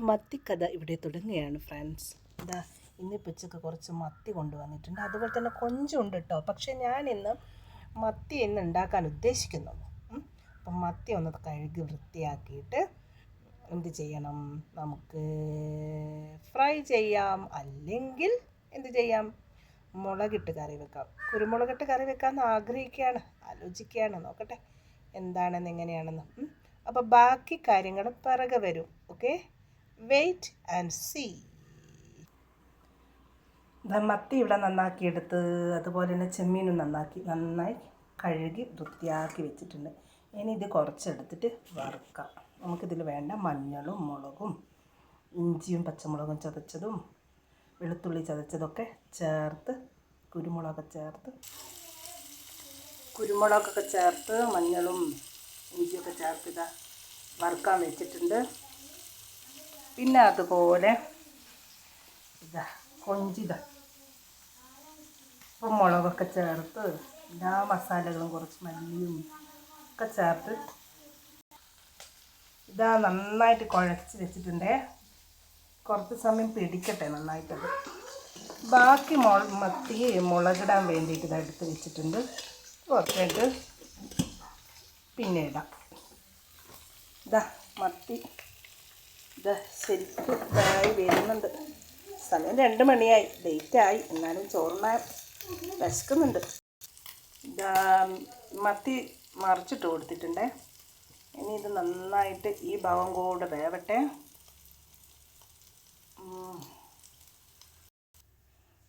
മത്തിക്കഥ ഇവിടെ തുടങ്ങുകയാണ് ഫ്രണ്ട്സ് ഇതാ ഇന്ന് ഉച്ചയ്ക്ക് കുറച്ച് മത്തി കൊണ്ടുവന്നിട്ടുണ്ട്. അതുപോലെ തന്നെ കൊഞ്ചുണ്ട് കേട്ടോ പക്ഷേ ഞാൻ ഇന്ന് മത്തി ഇന്ന് ഉണ്ടാക്കാൻ ഉദ്ദേശിക്കുന്നുള്ളൂ. അപ്പം മത്തി ഒന്ന് കഴുകി വൃത്തിയാക്കിയിട്ട് എന്ത് ചെയ്യണം? നമുക്ക് ഫ്രൈ ചെയ്യാം. അല്ലെങ്കിൽ എന്ത് ചെയ്യാം? മുളകിട്ട് കറി വെക്കാം. കുരുമുളകിട്ട് കറി വെക്കാമെന്ന് ആഗ്രഹിക്കുകയാണ്. ആലോചിക്കുകയാണ്. നോക്കട്ടെ. എന്താണെന്ന് എങ്ങനെയാണെന്ന്. അപ്പോൾ ബാക്കി കാര്യങ്ങൾ പിറകെ വരും. ഓക്കെ? വെയിറ്റ് ആൻഡ് സീ മത്തി ഇവിടെ നന്നാക്കിയെടുത്ത് അതുപോലെ തന്നെ ചെമ്മീനും നന്നാക്കി നന്നായി കഴുകി വൃത്തിയാക്കി വെച്ചിട്ടുണ്ട്. ഇനി ഇത് കുറച്ചെടുത്തിട്ട് വറുക്കാം. നമുക്കിതിൽ വേണ്ട മഞ്ഞളും മുളകും ഇഞ്ചിയും പച്ചമുളകും ചതച്ചതും വെളുത്തുള്ളി ചതച്ചതൊക്കെ ചേർത്ത് കുരുമുളകൊക്കെ ചേർത്ത് കുരുമുളകൊക്കെ ചേർത്ത് മഞ്ഞളും ഇഞ്ചിയൊക്കെ ചേർത്ത് ഇതാ വറുക്കാൻ വെച്ചിട്ടുണ്ട്. പിന്നെ അതുപോലെ ഇതാ കൊഞ്ചിത ഇപ്പം മുളകൊക്കെ ചേർത്ത് എല്ലാ മസാലകളും കുറച്ച് മല്ലിയും ഒക്കെ ചേർത്ത് ഇതാ നന്നായിട്ട് കുഴച്ച് വെച്ചിട്ടുണ്ട്. കുറച്ച് സമയം പിടിക്കട്ടെ നന്നായിട്ടത്. ബാക്കി മുള മത്തി മുളകിടാൻ വേണ്ടിയിട്ട് ഇത് എടുത്ത് വെച്ചിട്ടുണ്ട്. കുറച്ചായിട്ട് പിന്നെ ഇടാം. ഇതാ മത്തി ഇതാ ശരിക്കും ഇതായി വരുന്നുണ്ട്. സമയം രണ്ട് മണിയായി. ലേറ്റായി എന്നാലും ചോറിനാൻ വിശക്കുന്നുണ്ട്. ഇതാ മത്തി മറിച്ചിട്ട് കൊടുത്തിട്ടുണ്ടേ. ഇനി ഇത് നന്നായിട്ട് ഈ ഭാഗം കൂടെ വേവട്ടെ.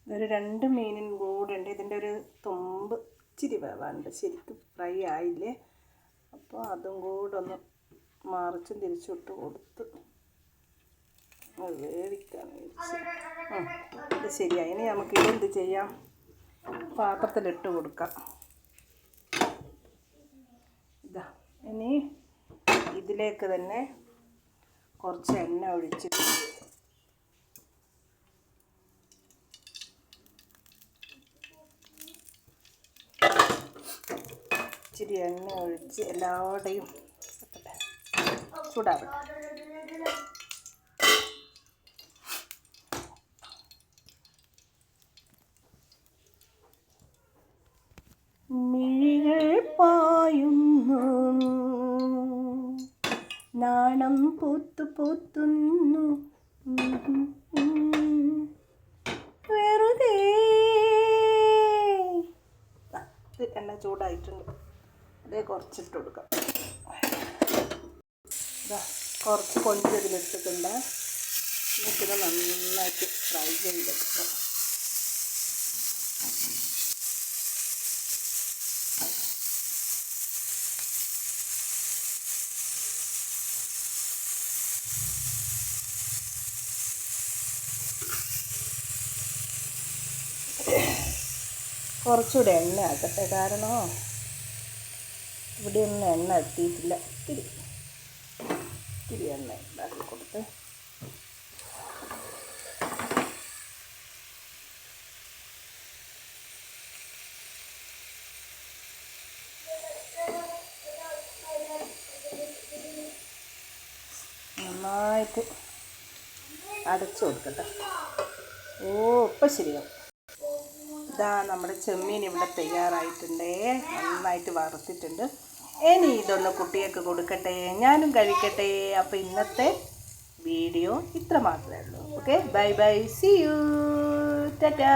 ഇതൊരു രണ്ട് മീനും കൂടെ ഉണ്ട്. ഇതിന്റെ ഒരു തുമ്പ് ഇച്ചിരി വേവാനുണ്ട്. ശരിക്കും ഫ്രൈ ആയില്ലേ? അപ്പോൾ അതും കൂടെ ഒന്ന് മറിച്ചും തിരിച്ചും ഇട്ട് കൊടുത്ത് അത് വേവിക്കാൻ ആ. ഇത് ശരിയായി. ഇനി നമുക്ക് ഇതെന്ത് ചെയ്യാം? പാത്രത്തിലിട്ട് കൊടുക്കാം. ഇതാ ഇനി ഇതിലേക്ക് തന്നെ കുറച്ച് എണ്ണ ഒഴിച്ച് ഇച്ചിരി എണ്ണ ഒഴിച്ച് എല്ലാവരുടെയും ചൂടാറ്. നാണം പൂത്തു പൂത്തുന്നു. വെറുതെ. എണ്ണ ചൂടായിട്ടുണ്ട്. അതേ കുറച്ചിട്ട് കൊടുക്കാം. കുറച്ച് കൊഞ്ചതിലിട്ടിട്ടുണ്ട് നന്നായിട്ട് ഫ്രൈ ചെയ്തെടുക്കാം. കുറച്ചുകൂടെ എണ്ണ ആക്കട്ടെ. കാരണം ഇവിടെ ഒന്നും എണ്ണ എത്തിയിട്ടില്ല. ഇത്തിരി ഇത്തിരി എണ്ണ ഉണ്ടാക്കി കൊടുത്ത്. നന്നായിട്ട് അടച്ചു കൊടുക്കട്ടെ. ഓ ഇപ്പം ശരിയാവും. ഇതാ നമ്മുടെ ചെമ്മീൻ ഇവിടെ തയ്യാറായിട്ടുണ്ടേ. നന്നായിട്ട് വറുത്തിട്ടുണ്ട്. ഇനി ഇതൊന്ന് കുട്ടികൾക്ക് കൊടുക്കട്ടെ. ഞാനും കഴിക്കട്ടെ. അപ്പോൾ ഇന്നത്തെ വീഡിയോ ഇത്ര മാത്രമേ ഉള്ളൂ. Okay bye bye see you tata